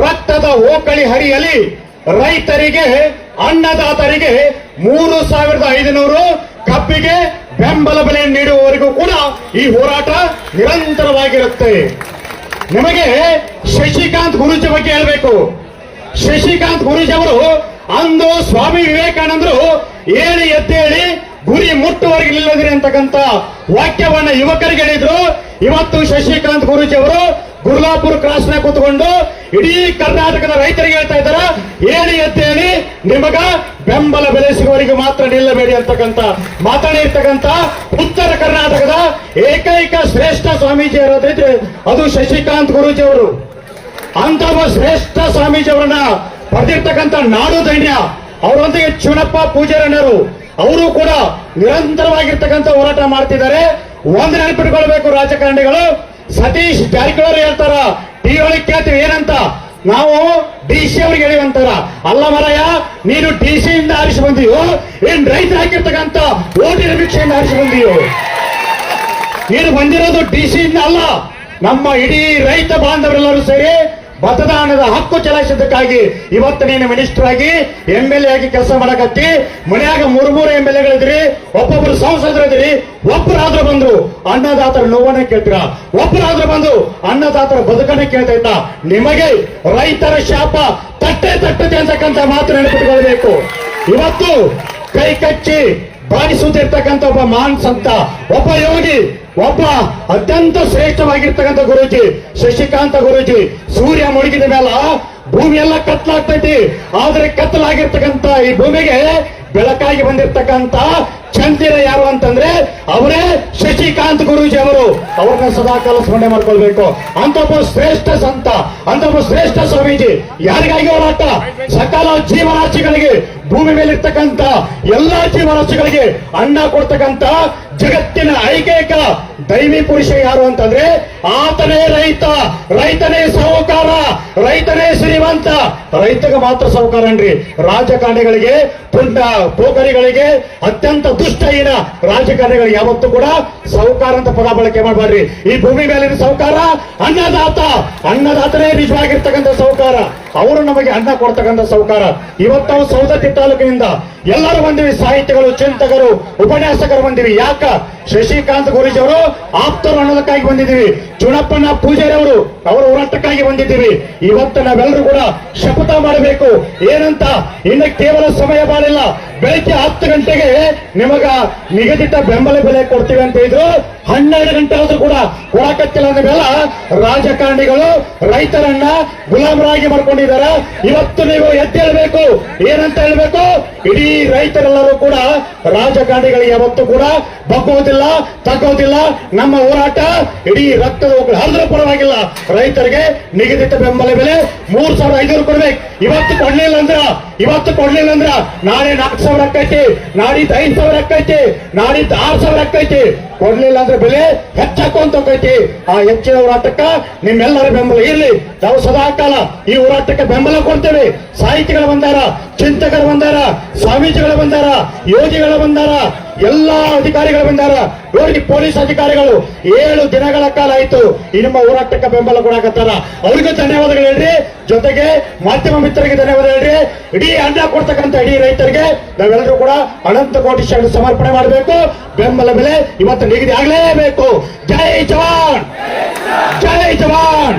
ರಕ್ತದ ಓಕಳಿ ಹರಿಯಲಿ. ರೈತರಿಗೆ, ಅನ್ನದಾತರಿಗೆ ಮೂರು ಸಾವಿರದ ಐದುನೂರು ಕಬ್ಬಿಗೆ ಬೆಂಬಲ ಬೆಲೆ ನೀಡುವವರೆಗೂ ಕೂಡ ಈ ಹೋರಾಟ ನಿರಂತರವಾಗಿರುತ್ತೆ. ನಿಮಗೆ ಶಶಿಕಾಂತ್ ಗುರೂಜಿ ಬಗ್ಗೆ ಹೇಳಬೇಕು. ಶಶಿಕಾಂತ್ ಗುರೂಜಿ ಅವರು ಅಂದು ಸ್ವಾಮಿ ವಿವೇಕಾನಂದರು ಏಳಿ ಎತ್ತೇಳಿ ಗುರಿ ಮುಟ್ಟುವರೆಗೆ ನಿಲ್ಲದಿರಿ ಅಂತಕ್ಕಂಥ ವಾಕ್ಯವನ್ನ ಯುವಕರಿಗೆ ಹೇಳಿದ್ರು. ಇವತ್ತು ಶಶಿಕಾಂತ್ ಗುರುಜಿ ಅವರು ಗುರ್ಲಾಪುರ ಕ್ರಾಸ್ನ ಕೂತ್ಕೊಂಡು ಇಡೀ ಕರ್ನಾಟಕದ ರೈತರಿಗೆ ಹೇಳ್ತಾ ಇದ್ದಾರ ಅಂತ ಹೇಳಿ ನಿಮಗ ಬೆಂಬಲ ಬೆಲೆ ಸಿಗುವವರಿಗೆ ಮಾತ್ರ ನಿಲ್ಲಬೇಡಿ ಅಂತಕ್ಕಂಥ ಮಾತಾಡಿರ್ತಕ್ಕಂಥ ಉತ್ತರ ಕರ್ನಾಟಕದ ಏಕೈಕ ಶ್ರೇಷ್ಠ ಸ್ವಾಮೀಜಿ ಯಾರಾದ್ರೆ ಅದು ಶಶಿಕಾಂತ್ ಗುರೂಜಿ ಅವರು. ಅಂತ ಶ್ರೇಷ್ಠ ಸ್ವಾಮೀಜಿ ಅವರನ್ನ ಪಡೆದಿರ್ತಕ್ಕಂಥ ನಾಡು ಧೈರ್ಯ ಅವರೊಂದಿಗೆ ಚುನಪ್ಪ ಪೂಜಾರಣ್ಣರು ಅವರು ಕೂಡ ನಿರಂತರವಾಗಿರ್ತಕ್ಕಂಥ ಹೋರಾಟ ಮಾಡ್ತಿದ್ದಾರೆ. ಒಂದು ನೆನಪಿಟ್ಕೊಳ್ಬೇಕು ರಾಜಕಾರಣಿಗಳು, ಸತೀಶ್ ಜಾರಕಿಹೊಳಿ ಹೇಳ್ತಾರ ಟಿ ಒಳಗೆ ಕೇಳ್ತೀವಿ, ಏನಂತ? ನಾವು ಡಿ ಸಿ ಅವ್ರಿಗೆ ಹೇಳಿವಂತಾರ ಅಲ್ಲ ಮರಯ್ಯ ನೀನು ಡಿ ಸಿ ಇಂದ ಆರಿಸಿ ಬಂದಿಯೋ, ಏನ್ ರೈತರು ಹಾಕಿರ್ತಕ್ಕಂತ ಓಟಿನ ಭಿಕ್ಷೆಯಿಂದ ಆರಿಸಿ ಬಂದಿಯೋ? ನೀನು ಬಂದಿರೋದು ಡಿ ಇಂದ ಅಲ್ಲ. ನಮ್ಮ ಇಡೀ ರೈತ ಬಾಂಧವರೆಲ್ಲರೂ ಸೇರಿ ಮತದಾನದ ಹಕ್ಕು ಚಲಾಯಿಸಿದ್ದಕ್ಕಾಗಿ ಇವತ್ತು ನೀನು ಮಿನಿಸ್ಟರ್ ಆಗಿ ಎಂ ಎಲ್ ಎ ಆಗಿ ಕೆಲಸ ಮಾಡಕತ್ತಿ, ಮನೆಯಾಗ ಮೂರ್ ಮೂರು ಎಂ ಎಲ್ ಎಗಳಿದ್ರಿ ಒಬ್ಬೊಬ್ರು ಸಂಸದರಿದ್ರಿ ಒಬ್ಬರಾದ್ರೂ ಬಂದ್ರು ಅನ್ನದಾತರ ನೋವನ್ನ ಕೇಳ್ತೀರ? ಒಬ್ಬರಾದ್ರೂ ಬಂದು ಅನ್ನದಾತರ ಬದುಕನ್ನ ಕೇಳ್ತಾ ಇದ್ದ? ನಿಮಗೆ ರೈತರ ಶಾಪ ತಟ್ಟೆ ತಟ್ಟದೆ ಅಂತಕ್ಕಂಥ ಮಾತು ನೆನಪಿಟ್ಕೊಳ್ಬೇಕು. ಇವತ್ತು ಕೈ ಕಚ್ಚಿ ಬಾಡಿಸುತ್ತಿರ್ತಕ್ಕಂಥ ಒಬ್ಬ ಮಾನ್ ಸಂತ, ಒಬ್ಬ ಯೋಗಿ ಒಬ್ಬ ಅತ್ಯಂತ ಶ್ರೇಷ್ಠವಾಗಿರ್ತಕ್ಕಂಥ ಗುರೂಜಿ, ಶಶಿಕಾಂತ ಗುರೂಜಿ, ಸೂರ್ಯ ಮುಳುಗಿದ ಮೇಲೆ ಭೂಮಿ ಎಲ್ಲ ಕತ್ತಲಾಗ್ತೈತಿ. ಆದ್ರೆ ಕತ್ತಲಾಗಿರ್ತಕ್ಕಂಥ ಈ ಭೂಮಿಗೆ ಬೆಳಕಾಗಿ ಬಂದಿರ್ತಕ್ಕಂಥ ಚಂದಿರ ಯಾರು ಅಂತಂದ್ರೆ ಅವರೇ ಶಶಿಕಾಂತ್ ಗುರೂಜಿ ಅವರು. ಅವ್ರನ್ನ ಸದಾಕಾಲ ಸ್ಮರಣೆ ಮಾಡ್ಕೊಳ್ಬೇಕು. ಅಂತ ಒಬ್ಬ ಶ್ರೇಷ್ಠ ಸಂತ ಅಂತ ಒಬ್ಬ ಶ್ರೇಷ್ಠ ಸ್ವಾಮೀಜಿ, ಯಾರಿಗಾಗಿ ಹೋರಾಟ? ಸಕಾಲ ಜೀವರಾಶಿಗಳಿಗೆ ಭೂಮಿ ಮೇಲೆ ಇರ್ತಕ್ಕಂಥ ಎಲ್ಲಾ ಜೀವರಾಶಿಗಳಿಗೆ ಅನ್ನ ಕೊಡ್ತಕ್ಕಂಥ ಜಗತ್ತಿನ ಐಕೈಕ ದೈವಿ ಪುರುಷ ಯಾರು ಅಂತಂದ್ರೆ ಆತನೇ ರೈತ, ರೈತನೇ ಸಾಹುಕಾರ, ರೈತನೇ ಶ್ರೀಮಂತ. ರೈತಗ ಮಾತ್ರ ಸಾಹುಕಾರನ್ರಿ ರಾಜಕಾರಣಿಗಳಿಗೆ ಪುಂಡ ಪೋಕರಿಗಳಿಗೆ ಅತ್ಯಂತ ದುಷ್ಟಹೀನ ರಾಜಕಾರಣಿಗಳಿಗೆ ಯಾವತ್ತೂ ಕೂಡ ಸಾಹುಕಾರ ಅಂತ ಪದ ಬಳಕೆ ಮಾಡಬಾರ್ರಿ ಈ ಭೂಮಿ ಮೇಲಿನ ಸಾಹುಕಾರ ಅನ್ನದಾತ. ಅನ್ನದಾತನೇ ನಿಜವಾಗಿರ್ತಕ್ಕಂಥ ಸಾಹುಕಾರ. ಅವರು ನಮಗೆ ಅನ್ನ ಕೊಡ್ತಕ್ಕಂಥ ಸಾಹುಕಾರ. ಇವತ್ತು ಸೌದತ್ತಿ ತಾಲೂಕಿನಿಂದ ಎಲ್ಲರೂ ಬಂದಿವಿ ಸಾಹಿತಿಗಳು ಚಿಂತಕರು, ಉಪನ್ಯಾಸಕರು ಬಂದಿವಿ. ಯಾಕ? ಶಶಿಕಾಂತ್ ಗುರೂಜಿ ಅವರು ಆಪ್ತರು ಅನ್ನೋದಕ್ಕಾಗಿ ಬಂದಿದ್ದೀವಿ. ಚುಣಪ್ಪನ ಪೂಜಾರಿ ಅವರು, ಅವರ ಹೋರಾಟಕ್ಕಾಗಿ ಬಂದಿದ್ದೀವಿ. ಇವತ್ತು ನಾವೆಲ್ಲರೂ ಕೂಡ ಶಪಥ ಮಾಡಬೇಕು. ಏನಂತ? ಇನ್ನು ಕೇವಲ ಸಮಯ ಬಾಳಿಲ್ಲ. ಬೆಳಿಗ್ಗೆ ಹತ್ತು ಗಂಟೆಗೆ ನಿಮಗ ನಿಗದಿತ ಬೆಂಬಲ ಬೆಲೆ ಕೊಡ್ತೀವಿ ಅಂತ ಇದ್ರು ಹನ್ನೆರಡು ಗಂಟೆ ಆದ್ರೂ ಕೂಡ ಕೊಡಕತ್ತಿಲ್ಲ ಅಂದ್ಮೇಲೆ ರಾಜಕಾರಣಿಗಳು, ರೈತರನ್ನ ಗುಲಾಮರಾಗಿ ಮಾಡ್ಕೊಂಡಿದ್ದಾರೆ. ಇವತ್ತು ನೀವು ಎದ್ದೇಳ್ಬೇಕು ಏನಂತ ಹೇಳ್ಬೇಕು? ಇಡೀ ರೈತರೆಲ್ಲರೂ ಕೂಡ ರಾಜಕಾರಣಿಗಳಿಗೆ ಯಾವತ್ತು ಕೂಡ ಬಗ್ಗೋದಿಲ್ಲ ತಗ್ಗೋದಿಲ್ಲ ನಮ್ಮ ಹೋರಾಟ ಇಡೀ ರಕ್ತದ ಹರಿದ್ರೂ ಪರವಾಗಿಲ್ಲ. ರೈತರಿಗೆ ನಿಗದಿತ ಬೆಂಬಲ ಬೆಲೆ ಮೂರ್ ಸಾವಿರದ ಐನೂರು ಕೊಡ್ಬೇಕು. ಇವತ್ತು ಕೊಡ್ಲಿಲ್ಲ ಅಂದ್ರ ಇವತ್ತು ಕೊಡ್ಲಿಲ್ಲ ಅಂದ್ರ ನಾಳೆ ನಾಲ್ಕು ಸಾವಿರ ಅಕ್ಕೈತಿ, ನಾಡಿದ್ದು ಐದು ಸಾವಿರ ಅಕ್ಕೈತಿ, ನಾಡಿದ್ದು ಆರು ಸಾವಿರ ಅಕ್ಕೈತಿ. ಕೊಡ್ಲಿಲ್ಲ ಅಂದ್ರೆ ಬೆಲೆ ಹೆಚ್ಚಾಕೊಂತ ಹೋಗೈತಿ. ಆ ಹೆಚ್ಚಿನ ಹೋರಾಟಕ್ಕ ನಿಮ್ಮೆಲ್ಲರ ಬೆಂಬಲ ಇರ್ಲಿ. ನಾವು ಸದಾ ಕಾಲ ಈ ಹೋರಾಟಕ್ಕೆ ಬೆಂಬಲ ಕೊಡ್ತೇವೆ. ಸಾಹಿತಿಗಳು ಬಂದಾರ, ಚಿಂತಕರು ಬಂದಾರ, ಸ್ವಾಮೀಜಿಗಳು ಬಂದಾರ, ಯೋಗಿಗಳು ಬಂದಾರ ಎಲ್ಲಾ ಅಧಿಕಾರಿಗಳು ಬಂದಾರ ನೋಡಿ ಪೊಲೀಸ್ ಅಧಿಕಾರಿಗಳು ಏಳು ದಿನಗಳ ಕಾಲ ಆಯ್ತು. ಈ ನಿಮ್ಮ ಹೋರಾಟಕ್ಕೆ ಬೆಂಬಲ ಕೊಡಕತ್ತಾರ ಅವ್ರಿಗೂ ಧನ್ಯವಾದಗಳು ಹೇಳ್ರಿ. ಜೊತೆಗೆ ಮಾಧ್ಯಮ ಮಿತ್ರರಿಗೆ ಧನ್ಯವಾದ ಹೇಳ್ರಿ. ಇಡೀ ಅನ್ನ ಕೊಡ್ತಕ್ಕಂಥ ಇಡೀ ರೈತರಿಗೆ ನಾವೆಲ್ಲರೂ ಕೂಡ ಅನಂತ ಕೋಟಿ ಶಾಲೆ ಸಮರ್ಪಣೆ ಮಾಡಬೇಕು. ಬೆಂಬಲ ಬೆಲೆ ಇವತ್ತು ನಿಗದಿ ಆಗಲೇಬೇಕು. ಜೈ ಜವಾನ್! ಜೈ ಜವಾನ್!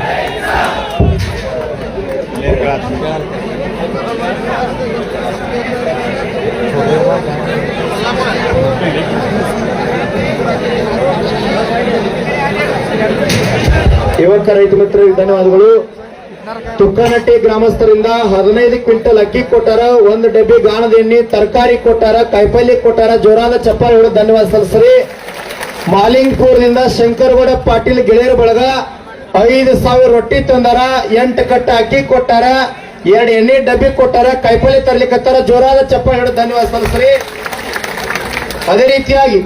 ಯುವಕ ರೈತ ಮಿತ್ರರಿಗೆ ಧನ್ಯವಾದಗಳು. ತುಕ್ಕನಟ್ಟಿ ಗ್ರಾಮಸ್ಥರಿಂದ ಹದಿನೈದು ಕ್ವಿಂಟಲ್ ಅಕ್ಕಿ ಕೊಟ್ಟಾರ, ಒಂದು ಡಬ್ಬಿ ಗಾಣದ ಎಣ್ಣೆ, ತರಕಾರಿ ಕೊಟ್ಟಾರ ಕಾಯಿಪಲ್ಯ ಕೊಟ್ಟಾರ, ಜೋರಾದ ಚಪ್ಪಾಳೆ ಹೇಳು ಧನ್ಯವಾದ ಸಲ್ಲಿಸ್ರಿ. ಮಾಲಿಂಗ್ಪುರದಿಂದ ಶಂಕರಗೌಡ ಪಾಟೀಲ್ ಗೆಳೆಯರ ಬಳಗ ಐದು ಸಾವಿರ ರೊಟ್ಟಿ ತಂದಾರ, ಎಂಟು ಕಟ್ಟ ಅಕ್ಕಿ ಕೊಟ್ಟಾರ, ಎರಡು ಎಣ್ಣೆ ಡಬ್ಬಿ ಕೊಟ್ಟಾರ ಕಾಯಿಪಲ್ಯ ತರ್ಲಿಕ್ಕತ್ತಾರ ಜೋರಾದ ಚಪ್ಪಾಳೆ ಹೇಳಿ ಧನ್ಯವಾದ ಸಲ್ಲಿಸ್ರಿ. ಅದೇ ರೀತಿಯಾಗಿ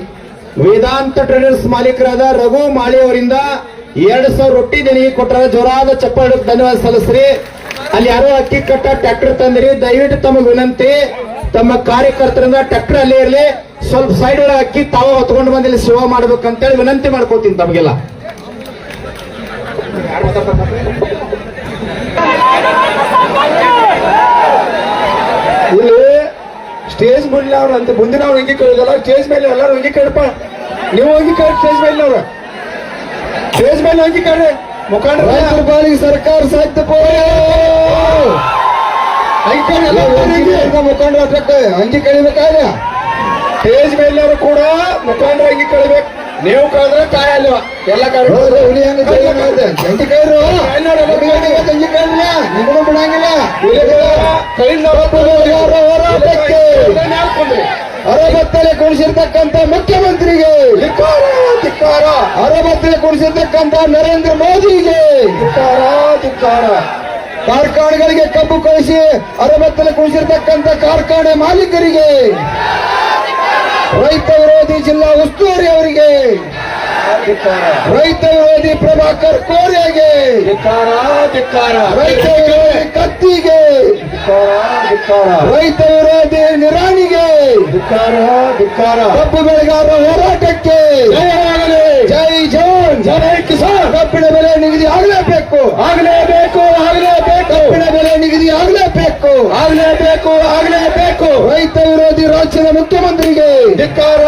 ವೇದಾಂತ ಟ್ರೇಡರ್ಸ್ ಮಾಲೀಕರಾದ ರಘು ಮಾಳಿ ಅವರಿಂದ ಎರಡು ಸಾವಿರ ರೊಟ್ಟಿ ನನಗೆ ಕೊಟ್ಟರೆ ಜೋರಾದ ಚಪ್ಪಾಡ ಧನ್ಯವಾದ ಸಲ್ಲಿಸ್ರಿ. ಅಲ್ಲಿ ಯಾರೋ ಅಕ್ಕಿ ಕಟ್ಟ ಟ್ರ್ಯಾಕ್ಟರ್ ತಂದಿರಿ, ದಯವಿಟ್ಟು ತಮ್ಮ ವಿನಂತಿ, ತಮ್ಮ ಕಾರ್ಯಕರ್ತರಿಂದ ಟ್ರ್ಯಾಕ್ಟರ್ ಅಲ್ಲೇ ಇರಲಿ. ಸ್ವಲ್ಪ ಸೈಡ್ ಒಳಗೆ ಅಕ್ಕಿ ತಾವ ಹೊತ್ಕೊಂಡು ಬಂದಿಲ್ಲಿ ಸೇವಾ ಮಾಡ್ಬೇಕಂತೇಳಿ ವಿನಂತಿ ಮಾಡ್ಕೋತೀನಿ ತಮಗೆಲ್ಲ. ಇಲ್ಲಿ ಸ್ಟೇಜ್ ಮುಂದಿನ ಅಂತ ಮುಂದಿನ ಅವ್ರು ಹೆಂಗೆ ಕೇಳಿದಲ್ಲ ಸ್ಟೇಜ್ ಮೇಲೆ ಎಲ್ಲರೂ ಹೆಂಗೆ ಕೇಳಪ್ಪ ನೀವು ಹೋಗಿ ಕೇಳಿ ಸ್ಟೇಜ್ ಮೇಲೆ ಅವ್ರು ಸ್ಟೇಜ್ ಮೇಲೆ ಹಂಗಿ ಕಡೆ ಮುಖಂಡ ರೈತರ ಬಾಲಿಗೆ ಸರ್ಕಾರ ಸಾಧ್ಯ ಕೇಳಿ ಎಲ್ಲ ಅಂಗಿ ಮುಖಂಡರ ಅಷ್ಟಕ್ಕೆ ಅಂಗಿ ಕಳಿಬೇಕಾದ್ರೆ? ಸ್ಟೇಜ್ ಮೇಲೆ ಕೂಡ ಮುಖಂಡರ ಅಂಗಿ ಕಳಿಬೇಕು. ನೀವು ಕಳೆದ್ರೆ ಕಾಯ ಅಲ್ವ. ಎಲ್ಲ ಕಾರಣ ಹೌದು, ಹುಲಿ ಹಂಗ ಜಂಟಿ ಕೈರು ಅಂಗಿ ಕೈರಿಲ್ಲ ನಿಮ್ಮನ್ನು ಬಿಡಂಗಿಲ್ಲ. ಹೋರಾಟಕ್ಕೆ ಅರಬತ್ತಲೆ ಕುಣಿಸಿರ್ತಕ್ಕಂಥ ಮುಖ್ಯಮಂತ್ರಿಗೆ ಅರಬತ್ತಲೆ ಕುಣಿಸಿರ್ತಕ್ಕಂಥ ನರೇಂದ್ರ ಮೋದಿಗೆ ಕಾರ್ಖಾನೆಗಳಿಗೆ ಕಬ್ಬು ಕಳಿಸಿ ಅರಬತ್ತಲೆ ಕುಣಿಸಿರ್ತಕ್ಕಂಥ ಕಾರ್ಖಾನೆ ಮಾಲೀಕರಿಗೆ ರೈತ ವಿರೋಧಿ ಜಿಲ್ಲಾ ಉಸ್ತುವಾರಿ ಅವರಿಗೆ ರೈತ ವಿರೋಧಿ ಪ್ರಭಾಕರ್ ಕೋರೆಗೆ ರೈತ ವಿರೋಧಿ ಕತ್ತಿಗೆ ರೈತ ವಿರೋಧಿ ನಿರಾಣಿಗೆ ಕಬ್ಬು ಬೆಳೆಗಾರರ ಹೋರಾಟಕ್ಕೆ ಜೈ ಜವಾನ್ ಜೈ ಕಿಸಾನ್. ಕಬ್ಬಿಣ ಬೆಲೆ ನಿಗದಿ ಆಗಲೇಬೇಕು. ಆಗಲೇಬೇಕು ಆಗಲೇಬೇಕು ಆಗ್ಲೇಬೇಕು. ರೈತ ವಿರೋಧಿ ರಾಜ್ಯದ ಮುಖ್ಯಮಂತ್ರಿಗೆ. ಧಿಕ್ಕಾರ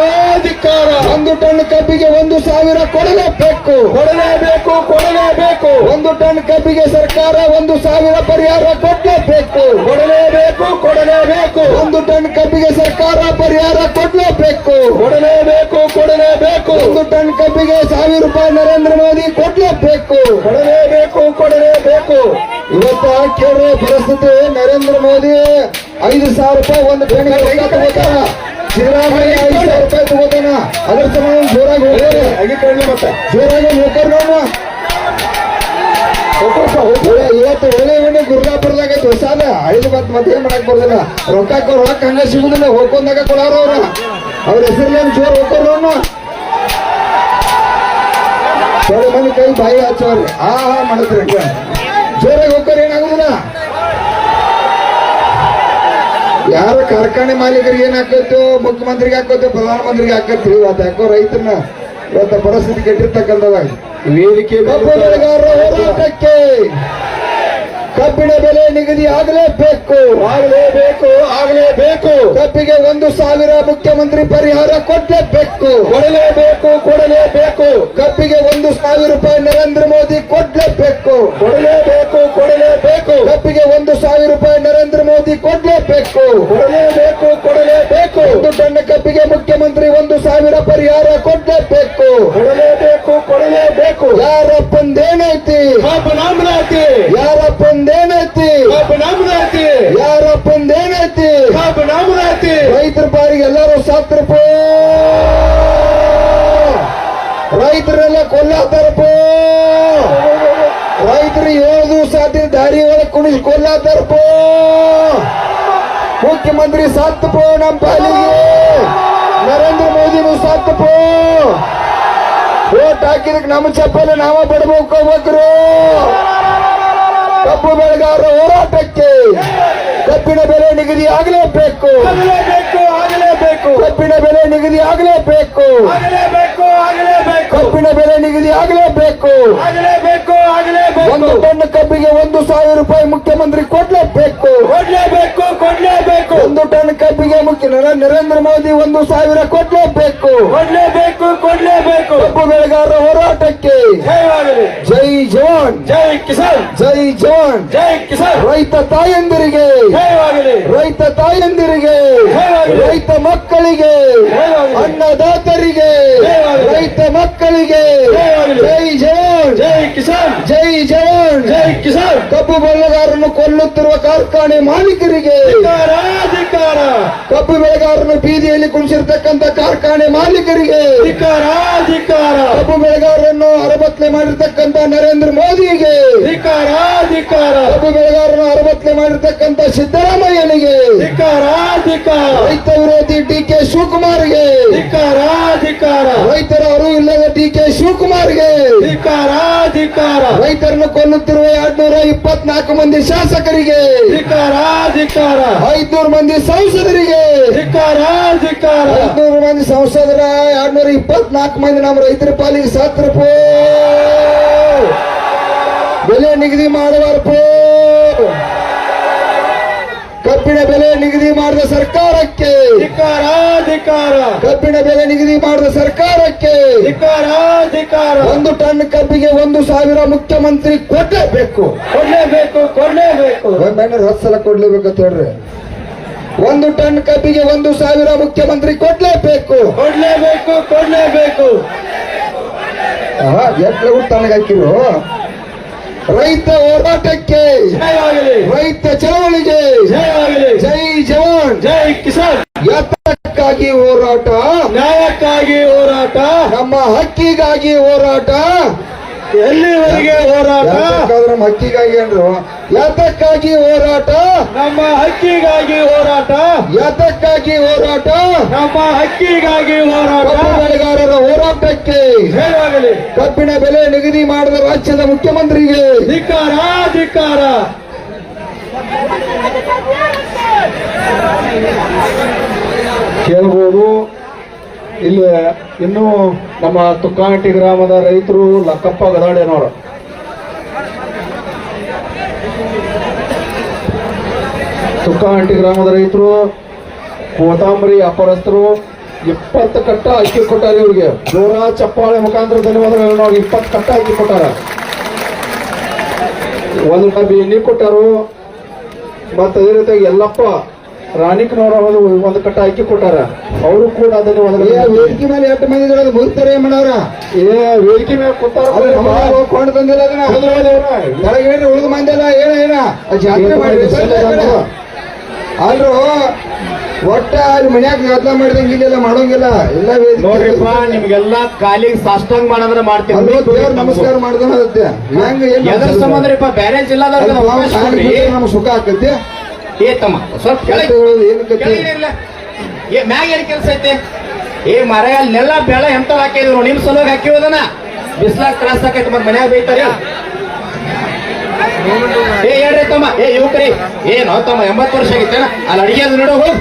ಧಿಕ್ಕಾರ. ಒಂದು ಟನ್ ಕಬ್ಬಿಗೆ ಒಂದು ಸಾವಿರ ಕೊಡಲೇಬೇಕು. ಕೊಡಲೇಬೇಕು ಕೊಡಲೇಬೇಕು. ಒಂದು ಟನ್ ಕಬ್ಬಿಗೆ ಸರ್ಕಾರ ಒಂದು ಸಾವಿರ ಪರಿಹಾರ ಕೊಡಲೇಬೇಕು. ಕೊಡಲೇಬೇಕು ಕೊಡಲೇಬೇಕು. ಒಂದು ಟನ್ ಕಬ್ಬಿಗೆ ಸರ್ಕಾರ ಪರಿಹಾರ ಕೊಡಲೇಬೇಕು. ಕೊಡಲೇಬೇಕು ಕೊಡಲೇಬೇಕು. ಒಂದು ಟನ್ ಕಬ್ಬಿಗೆ ಸಾವಿರ ರೂಪಾಯಿ ನರೇಂದ್ರ ಮೋದಿ ಕೊಡಲೇಬೇಕು. ಕೊಡಲೇಬೇಕು ಕೊಡಲೇಬೇಕು. ಇವತ್ತು ಕೇಳುವ ಪರಿಸ್ಥಿತಿ ನರೇಂದ್ರ ಮೋದಿ ಐದು ಸಾವಿರ ರೂಪಾಯಿ ಒಂದು ಟನ್ಗೆ ರೊಕ್ಕ ತಗೋತಾರ ಸಿದ್ದರಾಮಯ್ಯ ಐದು ಸಾವಿರ ರೂಪಾಯಿ ತಗೋತಾನ. ಅದ್ರ ಸಂಬಂಧ ಜೋರಾಗಿ ಹೋಗಿ ಮತ್ತೆ. ಜೋರಾಗಿ ಹೋಗ್ತಾರೆ ನೋಡ ಇವತ್ತು ಒಳ್ಳೆ ಒಳ್ಳೆ ಗುರುಗಾಪುರದಾಗ ಐತಿ ಹೊಸಾದ ಐದು ಮತ್ತೆ ಮತ್ತೆ ಏನ್ ಮಾಡಕ್ ಬರ್ದಿಲ್ಲ. ರೊಕ್ಕ ರೊಕ್ಕ ಹಂಗ ಸಿಗುದಿಲ್ಲ. ಹೋಗ್ಕೊಂಡಾಗ ಕೊಡಾರ ಅವ್ರ. ಅವ್ರ ಹೆಸರಲ್ಲಿ ಜೋರ್ ಹೋಗ್ತಾರ ಮಂದಿ ಕೈ ಬಾಯಿ ಹಚ್ಚವ್ರಿ ಆ ಹಾ ಮಾಡಿದ್ರಿ ಜೋರಾಗಿ ಹೋಗ್ತಾರೆ ಏನಾಗುದಿಲ್ಲ. ಯಾರ ಕಾರ್ಖಾನೆ ಮಾಲೀಕರಿಗೆ ಏನ್ ಹಾಕೈತೋ ಮುಖ್ಯಮಂತ್ರಿಗೆ ಹಾಕೋತೋ ಪ್ರಧಾನಮಂತ್ರಿಗೆ ಹಾಕೈತಿ ಇವತ್ತು ಯಾಕೋ ರೈತನ ಇವತ್ತ ಪರಿಸ್ಥಿತಿ ಕೆಟ್ಟಿರ್ತಕ್ಕಂಥದಾಗ. ವೇದಿಕೆ ಹೋರಾಟಕ್ಕೆ ಕಬ್ಬಿಣ ಬೆಲೆ ನಿಗದಿ ಆಗಲೇಬೇಕು. ಆಗಲೇಬೇಕು ಆಗಲೇಬೇಕು. ಕಬ್ಬಿಗೆ ಒಂದು ಸಾವಿರ ಮುಖ್ಯಮಂತ್ರಿ ಪರಿಹಾರ ಕೊಡಲೇಬೇಕು. ಕೊಡಲೇಬೇಕು ಕೊಡಲೇಬೇಕು. ಕಬ್ಬಿಗೆ ಒಂದು ಸಾವಿರ ರೂಪಾಯಿ ನರೇಂದ್ರ ಮೋದಿ ಕೊಡಲೇಬೇಕು. ಕೊಡಲೇಬೇಕು ಕೊಡಲೇಬೇಕು. ಕಬ್ಬಿಗೆ ಒಂದು ಸಾವಿರ ರೂಪಾಯಿ ನರೇಂದ್ರ ಮೋದಿ ಕೊಡಲೇಬೇಕು. ಕೊಡಲೇಬೇಕು ಕೊಡಲೇಬೇಕು. ಒಂದು ಟನ್ ಕಬ್ಬಿಗೆ ಮುಖ್ಯಮಂತ್ರಿ ಒಂದು ಸಾವಿರ ಪರಿಹಾರ ಕೊಡಲೇಬೇಕು. ಕೊಡಲೇಬೇಕು ಕೊಡಲೇಬೇಕು. ಯಾರಪ್ಪಂದೇನೈತಿ? ಬಂದೇನೈತಿ ನಮ್ದೈತಿ ಯಾರಪ್ಪಂದೇನೈತಿ? ನಮ್ದೈತಿ ಯಾರಪ್ಪಂದೇನೈತಿ? ನಮ್ದೈತಿ ರೈತರ ಪಾರಿಗೆ ಎಲ್ಲರೂ ಸಾತ್ರಪ್ಪ ರೈತರೆಲ್ಲ ಕೊಲ್ಲಾತಾರಪ್ಪ. ರೈತರು ಏಳು ದಿವಸ ಆತಿ ದಾರಿ ಒಳಗೆ ಕುಣಿಸಿ ಕೊಲ್ಲಾತಾರಪ್ಪ. ಮುಖ್ಯಮಂತ್ರಿ ಸಾತ್ತಪ್ಪ ನಮ್ಮ ಪಾಲಿಗೆ. ನರೇಂದ್ರ ಮೋದಿನೂ ಸಾತ್ತಪ್ಪ ಓಟ್ ಹಾಕಿದಕ್ಕೆ ನಮ್ಮ ಚಪ್ಪಲಿ ನಾವ ಬಡಬೇಕು ಹೋಗ್ಬೇಕ್ರು ಕಬ್ಬು ಬೆಳೆಗಾರರ ಹೋರಾಟಕ್ಕೆ ಕಬ್ಬಿನ ಬೆಲೆ ನಿಗದಿ ಆಗಲೇಬೇಕು. ಕಬ್ಬಿನ ಬೆಲೆ ನಿಗದಿ ಆಗಲೇಬೇಕು. ಕಬ್ಬಿನ ಬೆಲೆ ನಿಗದಿ ಆಗಲೇಬೇಕು. ಆಗಲೇಬೇಕು ಒಂದು ಟನ್ ಕಬ್ಬಿಗೆ ಒಂದು ಸಾವಿರ ರೂಪಾಯಿ ಮುಖ್ಯಮಂತ್ರಿ ಕೊಡ್ಲೇಬೇಕು. ಕೊಡ್ಲೇಬೇಕು ಕೊಡ್ಲೇಬೇಕು. ಒಂದು ಟನ್ ಕಬ್ಬಿಗೆ ಮುಖ್ಯ ನರ- ನರೇಂದ್ರ ಮೋದಿ ಒಂದು ಸಾವಿರ ಕೊಡ್ಲೇಬೇಕು. ಕೊಡ್ಲೇಬೇಕು ಕೊಡ್ಲೇಬೇಕು. ಕಬ್ಬು ಬೆಳೆಗಾರರ ಹೋರಾಟಕ್ಕೆ ಜೈ ಜವಾನ್. ಜೈ ಕಿಸಾನ್. ಜೈ ಜವಾನ್. ಜೈ ಕಿಸಾನ್. ರೈತ ತಾಯಂದಿರಿಗೆ ರೈತ ತಾಯಂದಿರಿಗೆ. ರೈತ ಮಕ್ಕಳಿಗೆ. ಅನ್ನದಾತರಿಗೆ. ರೈತ ಮಕ್ಕಳಿಗೆ. ಜೈ ಜವಾನ್. ಜೈ ಕಿಸಾನ್. ಜೈ ಜವಾನ್. ಜೈ ಕಿಸಾನ್. ಕಬ್ಬು ಬೆಳೆಗಾರರನ್ನು ಕೊಲ್ಲುತ್ತಿರುವ ಕಾರ್ಖಾನೆ ಮಾಲೀಕರಿಗೆ. ಧಿಕ್ಕಾರ ಕಬ್ಬು ಬೆಳೆಗಾರರನ್ನು ಬೀದಿಯಲ್ಲಿ ಕುಣಿಸಿರ್ತಕ್ಕಂಥ ಕಾರ್ಖಾನೆ ಮಾಲೀಕರಿಗೆ. ಅಧಿಕಾರ ಕಬ್ಬು ಬೆಳೆಗಾರರನ್ನು ಅರಬತ್ಲೆ ಮಾಡಿರ್ತಕ್ಕಂಥ ನರೇಂದ್ರ ಮೋದಿಗೆ. ಧಿಕಾರಾಧಿಕಾರ ಧಿಕ್ಕಾರ ಕಬ್ಬು ಬೆಳೆಗಾರರನ್ನು ಅರಬತ್ಲೆ ಮಾಡಿರ್ತಕ್ಕಂಥ ಸಿದ್ದರಾಮಯ್ಯನಿಗೆ. ಧಿಕಾರಾಧಿಕಾರ ಧಿಕ್ಕಾರ ರೈತ ವಿರೋಧಿ ಡಿ ಕೆ ಶಿವಕುಮಾರ್ಗೆ. ಧಿಕ್ಕಾರ ಧಿಕ್ಕಾರ. ರೈತರನ್ನು ಕೊಲ್ಲುತ್ತಿರುವ ಎರಡ್ನೂರ ಇಪ್ಪತ್ನಾಲ್ಕು ಮಂದಿ ಶಾಸಕರಿಗೆ. ಧಿಕ್ಕಾರ ಧಿಕ್ಕಾರ. ಐದ್ನೂರು ಮಂದಿ ಸಂಸದರಿಗೆ. ಧಿಕ್ಕಾರ ಧಿಕ್ಕಾರ. ಐದ್ನೂರು ಮಂದಿ ಸಂಸದರ ಎರಡ್ನೂರ ಇಪ್ಪತ್ನಾಲ್ಕು ಮಂದಿ ನಮ್ಮ ರೈತರ ಪಾಲಿಗೆ ಸತ್ರಪ್ಪ ಬೆಲೆ ನಿಗದಿ ಮಾಡುವರ್ಪೋ ಕಬ್ಬಿಣ ಬೆಲೆ ನಿಗದಿ ಮಾಡಿದ ಸರ್ಕಾರಕ್ಕೆ. ಧಿಕ್ಕಾರ ಧಿಕ್ಕಾರ ಕಬ್ಬಿನ ಬೆಲೆ ನಿಗದಿ ಮಾಡಿದ ಸರ್ಕಾರಕ್ಕೆ. ಧಿಕ್ಕಾರ ಧಿಕ್ಕಾರ ಒಂದು ಟನ್ ಕಬ್ಬಿಗೆ ಒಂದು ಸಾವಿರ ಮುಖ್ಯಮಂತ್ರಿ ಕೊಡಲೇಬೇಕು ಕೊಡ್ಲೇಬೇಕು. ಕೊಡ್ಲೇಬೇಕು ಹತ್ತು ಸಲ ಕೊಡ್ಲೇಬೇಕಂತ ಹೇಳ್ರಿ. ಒಂದು ಟನ್ ಕಬ್ಬಿಗೆ ಒಂದು ಸಾವಿರ ಮುಖ್ಯಮಂತ್ರಿ ಕೊಡ್ಲೇಬೇಕು. ಕೊಡ್ಲೇಬೇಕು ಕೊಡ್ಲೇಬೇಕು. ಎಟ್ಲ ತನಗೆ ಹಾಕಿರು? ರೈತ ಹೋರಾಟಕ್ಕೆ. ರೈತ ಚಳವಳಿಗೆ. ಜೈ ಜವಾನ್. ಜೈ ಕಿಸಾನ್. ಹೋರಾಟ ನ್ಯಾಯಕ್ಕಾಗಿ ಹೋರಾಟ ನಮ್ಮ ಹಕ್ಕಿಗಾಗಿ ಹೋರಾಟ. ಎಲ್ಲಿವರೆಗೆ ಹೋರಾಟ? ನಮ್ಮ ಹಕ್ಕಿಗಾಗಿ ಅಂದ್ರು ಯಾತಕ್ಕಾಗಿ ಹೋರಾಟ? ನಮ್ಮ ಹಕ್ಕಿಗಾಗಿ ಹೋರಾಟ? ಯಾತಕ್ಕಾಗಿ ಹೋರಾಟ? ನಮ್ಮ ಹಕ್ಕಿಗಾಗಿ ಹೋರಾಟ? ಬೆಳೆಗಾರರ ಹೋರಾಟಕ್ಕೆ ಜಯವಾಗಲಿ ಕಬ್ಬಿನ ಬೆಲೆ ನಿಗದಿ ಮಾಡಿದ ರಾಜ್ಯದ ಮುಖ್ಯಮಂತ್ರಿಗೆ ಧಿಕ್ಕಾರ ಧಿಕ್ಕಾರ. ಕೇಳ್ಬೋದು ಇಲ್ಲಿ ಇನ್ನು ನಮ್ಮ ತುಕ್ಕಾಂಟಿ ಗ್ರಾಮದ ರೈತರು ಲಕ್ಕಪ್ಪ ಗದಾಡೇನವರು ತುಕ್ಕಾಂಟಿ ಗ್ರಾಮದ ರೈತರು, ಕೋತಾಂಬರಿ ವ್ಯಾಪಾರಸ್ಥರು ಇಪ್ಪತ್ತು ಕಟ್ಟ ಅಕ್ಕಿ ಕೊಟ್ಟಾರ ಇವ್ರಿಗೆ. ಜೋರ ಚಪ್ಪಾಳೆ ಮುಖಾಂತರ ಧನ್ಯವಾದಗಳು ನಾವು ಇಪ್ಪತ್ತು ಕಟ್ಟ ಅಕ್ಕಿ ಕೊಟ್ಟಾರ. ಒಂದು ಡಬ್ಬಿ ಎಣ್ಣೆ ಕೊಟ್ಟಾರು. ಮತ್ತು ಅದೇ ರೀತಿಯಾಗಿ ಎಲ್ಲಪ್ಪ ರಾಣಿಕನವರ ಅವರು ಒಂದು ಕಟ್ಟ ಅಕ್ಕಿ ಕೊಟ್ಟಾರ. ಅವರು ಕೂಡ ಅದನ್ನ ವೇದಿಕೆ ಮೇಲೆ ಎಷ್ಟು ಮಂದಿ ಇದ್ದಾರೆ ಮುಗಿತಾರೆ ಏನ್ ಮಾಡವ್ರ ಏ ವೇದಿಕೆ ಮೇಲೆ ಕೂತಾರ. ಕೊಂಡು ತಂದಿಲ್ಲ ಅದನ್ನ. ಕೆಳಗೆ ಉಳಿದು ಉಳಿದ ಮಂದಿ ಎಲ್ಲ ಏನ ಏನ? ಜಾತ್ರೆ ಅಲ್ರು ಒಟ್ಟ ಅಲ್ಲಿ ಮನ್ಯಾಗ ಗದ್ಲ ಮಾಡಿದಂಗ ಇಲ್ಲೆಲ್ಲ ಮಾಡೋಂಗಿಲ್ಲ. ಎಲ್ಲ ವೇದಿಕೆ ನೋಡ್ರಿಪ್ಪ ನಿಮ್ಗೆಲ್ಲ ಕಾಲಿಗೆ ಸಾಷ್ಟಾಂಗ್ ಮಾಡಂದ್ರೆ ಮಾಡ್ತೀವಿ. ದೇವ್ರ ನಮಸ್ಕಾರ ಮಾಡ್ದಂಗ ಆಗತ್ತೆ ಹೆಂಗ ಏನ್ ಎದ್ರ ಸಂಬಂಧ್ರಿಪ್ಪ? ಬೇರೆ ಕಾಲಿಗೆ ನಮ್ಗ್ ಸುಖ ಆಕತ್ತೆ ಏ ತಮ್ಮ ಸ್ವಲ್ಪ ಕೆಳಗೆ. ಹೇಳೋದು ಏನು ಕಥೆ? ಕೆಳಗಿರಿಲ್ಲ. ಏ ಮ್ಯಾಗ ಏನ್ ಕೆಲಸ ಐತೆ? ಏ ಮರ ಅಲ್ಲೆಲ್ಲ ಬೆಳ ಎಂತ ಹಾಕಿದ್ರು ನಿಮ್ ಸಲುವಾಗಿ ಹಾಕಿರೋದನ ಬಿಸ್ಲಾಗ ತ್ರಾಸ ಹಾಕೈತೆ ಮತ್ ಮನ್ಯಾಗ ಬೈತಾರ. ಏ ಹೇಳ್ರಿ ತಮ್ಮ ಏ ಯುವಕರಿ ಏನೋ ತಮ್ಮ ಎಂಬತ್ತು ವರ್ಷ ಆಗಿತ್ತೇನ? ಅಲ್ಲಿ ಅಡಿಗೆ ಅದು ನೋಡೋ ಹೋಗ್.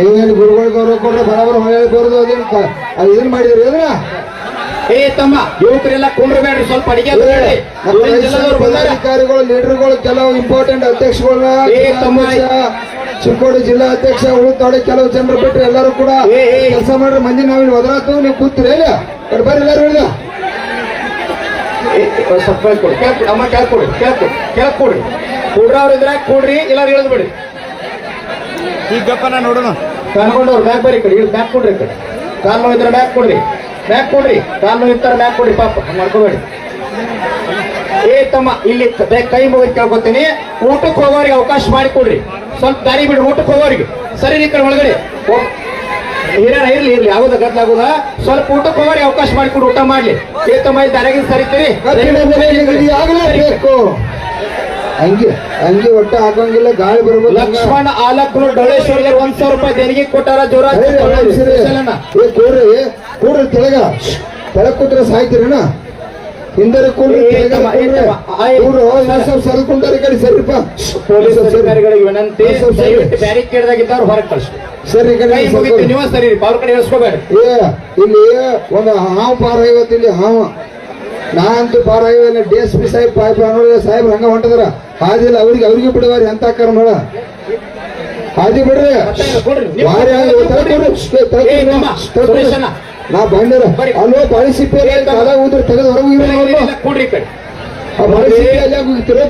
ಏನ್ ಗುರುಗಳು ಗೌರವ ಕೊಡ್ರೆ ಬರಾಬರ ಹೊಳೆ ಬರೋದು ಅದೇನ್ ಮಾಡಿದ್ರಿ ಅದ್ರ ಏ ತಮ್ಮ ಯುವಕರೆಲ್ಲ ಕುಂಡ್ರಬೇಡ್ರಿ ಸ್ವಲ್ಪ ಅಡಿಗೆ ಅಧಿಕಾರಿಗಳು ಲೀಡರ್ಗಳು ಕೆಲವು ಇಂಪಾರ್ಟೆಂಟ್ ಅಧ್ಯಕ್ಷಗಳನ್ನ ಏ ತಮ್ಮ. ಚಿಕ್ಕೋಡಿ ಜಿಲ್ಲಾ ಅಧ್ಯಕ್ಷ ಉಳಿತಾಡಿ ಕೆಲವು ಜನರು ಬಿಟ್ಟರೆ ಎಲ್ಲರೂ ಕೂಡ ಏ, ಏ. ಕೆಲಸ ಮಾಡ್ರಿ ಮಂದಿ ನಾವಿಲ್ಲಿ ಒದರಾತು ನೀವು ಕೂತ್ರಿ ಇಲ್ಲ ಕಡೆ ಬರ್ರಿ ಎಲ್ಲರೂ ಒಂದ್ ಸ್ವಲ್ಪ ಕೇಳ್ಕೊಡಿ ಕೇಳ್ಕೊಡಿ ಅಮ್ಮ ಕೇಳ್ಕೊಡಿ ಕೇಳ್ಕೊಡಿ ಕೇಳ್ಕೊಡ್ರಿ ಕೂಡ್ರವ್ರು ಇದ್ರೆ ಕೂಡ್ರಿ ಇಲ್ಲ ಹೇಳಿದ್ಬಿಡಿ ಬಿಡಿ. ಗಪ್ಪನ ನೋಡೋಣ. ಕರ್ಕೊಂಡವ್ರು ಬ್ಯಾಕ್ ಬರೀ ಕಡೆ ಇಲ್ಲಿ ಬ್ಯಾಗ್ ಕೊಡ್ರಿ ಕಡೆ. ಕಾಲ್ ನೋಡಿದ್ರೆ ಇದ್ರೆ ಬ್ಯಾಗ್ ಕೊಡ್ರಿ. ಬ್ಯಾಗ್ ಕೊಡ್ರಿ. ಕಾಲ್ ಇರ್ತಾರೆ ಮ್ಯಾಕ್ ಕೊಡ್ರಿ ಪಾಪ. ಮಾಡ್ಕೋಬೇಡಿ. ಏ ತಮ್ಮ ಇಲ್ಲಿ ಕ- ಮುಗಿದ್ ಕೇಳ್ಕೊತೀನಿ. ಊಟಕ್ಕೆ ಹೋಗೋರಿಗೆ ಅವಕಾಶ ಮಾಡಿ ಕೊಡ್ರಿ. ಸ್ವಲ್ಪ ದಾರಿ ಬಿಡ್ರಿ ಊಟಕ್ಕೆ ಹೋಗೋರಿಗೆ. ಸರಿ ನೀ ಕಡೆ ಒಳಗಡೆ. ಹಿರಿಯರ ಇರ್ಲಿ ಇರ್ಲಿ. ಆಗುದ ಗದ್ಲಾಗುದ ಸ್ವಲ್ಪ ಊಟಕ್ಕೆ ಹೋಗೋರಿಗೆ ಅವಕಾಶ ಮಾಡಿಕೊಡು ಊಟ ಮಾಡ್ಲಿ. ಏ ತಮ್ಮ ಈ ದಾರಿಗೆ ಸರಿತೀರಿ ಹಂಗೆ ಹಂಗೆ ಒಟ್ಟ ಹಾಕಂಗಿಲ್ಲ ಗಾಳಿ ಬರ್ಬೋದು. ಲಕ್ಷ್ಮಣ ಆಲಕ್ರು ಡೊಳೇಶ್ವರಿಗೆ ಒಂದ್ ಸಾವಿರ ರೂಪಾಯಿ ದೇಣಿಗೆ ಕೊಟ್ಟಾರ ಜೋರ ಏ, ಕೂಡ್ರಿ ಕೂಡ್ರಿ ತೆಳಗ ತೆಳಗ್ ಕೂತ್ರೆ ಸಾಯ್ತೀರಣ್ಣ ಹಿಂದರಿ ಕೂಡ್ರಿ ಸ್ವಲ್ಪ ಸರ್ಕೊಂತಾರೆ ಕಡೆ ಸರಿಪ್ಪ ಪೊಲೀಸ್. ಅಧಿಕಾರಿಗಳಿಗೆ ವಿನಂತಿ. ದಯವಿಟ್ಟು ಬ್ಯಾರಿಕೇಡ್ದಾಗಿದ್ದವ್ರು ಹೊರಗೆ ಕಳಿಸಿ ಸರಿ ಕಡೆ. ನೀವು ಸರಿ ಅವ್ರ ಕಡೆ ಇಳಿಸ್ಕೋಬೇಡ್ರಿ. ಏ ಇಲ್ಲಿ ಒಂದು ಹಾವು ಪಾರ ಇವತ್ತು ಇಲ್ಲಿ ಹಾವು. ನಾ ಅಂತೂ ಪಾರ ಇಲ್ಲ ಡಿ ಎಸ್ ಪಿ ಸಾಹೇಬ್ ನೋಡಿ ಸಾಹೇಬ್ ಹಂಗ ಹೊಂಟದ್ರ. ಹಾದಿಲ್ಲ ಅವ್ರಿಗೆ ಅವ್ರಿಗೆ ಬಿಡುವಾರಿ ಅಂತ ನೋಡ. ಹಾದಿ ಬಿಡ್ರಿ. ವಾರಿ. ನಾ ಬಂದಿರ. ಅಲ್ಲೋ ಬಾಳಿ ಸಿಪ್ಪೆ. ಕಾಲ ಉದ್ರ ತೆಗೆದು ಹೊರಗೆ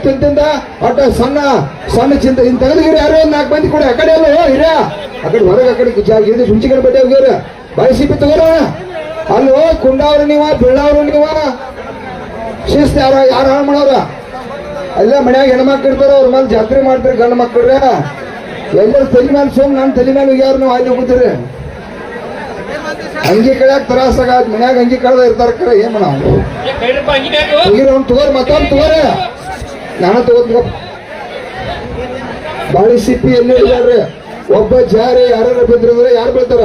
ತಿಂತಿಂದ ಅಟ್ಟ ಸಣ್ಣ ಸಣ್ಣ ಚಿಂತೆ. ಇನ್ ತೆಗೆದಿರಿ ಯಾರೋ ಒಂದ್ ನಾಲ್ಕು ಮಂದಿ ಕೊಡಿ. ಆ ಕಡೆ ಅಲ್ಲೋ ಹಿರಿಯ ಆ ಕಡೆ ಹೊರಗೆ ಆ ಕಡೆ ಜಾಗ ಇದು ಸುಂಚಿ ಕಡೆ ಬಟ್ಟೆ ಹೋಗ್ಯಾರ ಬಾಳಿ ಸಿಪ್ಪೆ ತಗೋರ ಅಲ್ಲೋ ಕುಂಡಾವ್ರು ನೀವ ಬೀಳವ್ರು ನೀವ. ಶಿಸ್ತ ಯಾರ ಯಾರು ಹಾಳು ಮಾಡೋರ ಅಲ್ಲ, ಮನ್ಯಾಗ ಹೆಣ್ಮಕ್ಳು ಇರ್ತಾರ, ಅವ್ರ ಮೇಲೆ ಜಾತ್ರೆ ಮಾಡ್ತಾರೆ ಗಂಡ ಮಕ್ಕಳ್ರ ಎಲ್ಲರೂ ತಲೆ ಮೇಲೆ ಸೋಮ್ ನಾನು ತಲೆ ಮೇಲೆ ಹೋಗ್ಯಾರ ನಾವು ಅಲ್ಲಿ ಹೋಗ್ತೀರಿ ಅಂಗಿ ಕಳ್ಯಾಕ ತ್ರಾಸಾಗ ಮನ್ಯಾಗ ಅಂಗಿ ಕಳ್ದ ಇರ್ತಾರ ಕರೆ, ಏನ್ ಮಾಡವ್ ಹೋಗಿರ ಅವ್ನು ತಗೋರಿ, ಮತ್ತೊಂದು ತಗೋರಿ. ನಾನು ತಗೋತ ಬಾಳಿ ಸಿಪ್ಪಿ ಎಲ್ಲಿ ಇದ್ದಾರ್ರಿ ಒಬ್ಬ ಜಾರಿ ಯಾರು ಬಿದ್ರಂದ್ರೆ ಯಾರು ಬೀಳ್ತಾರ?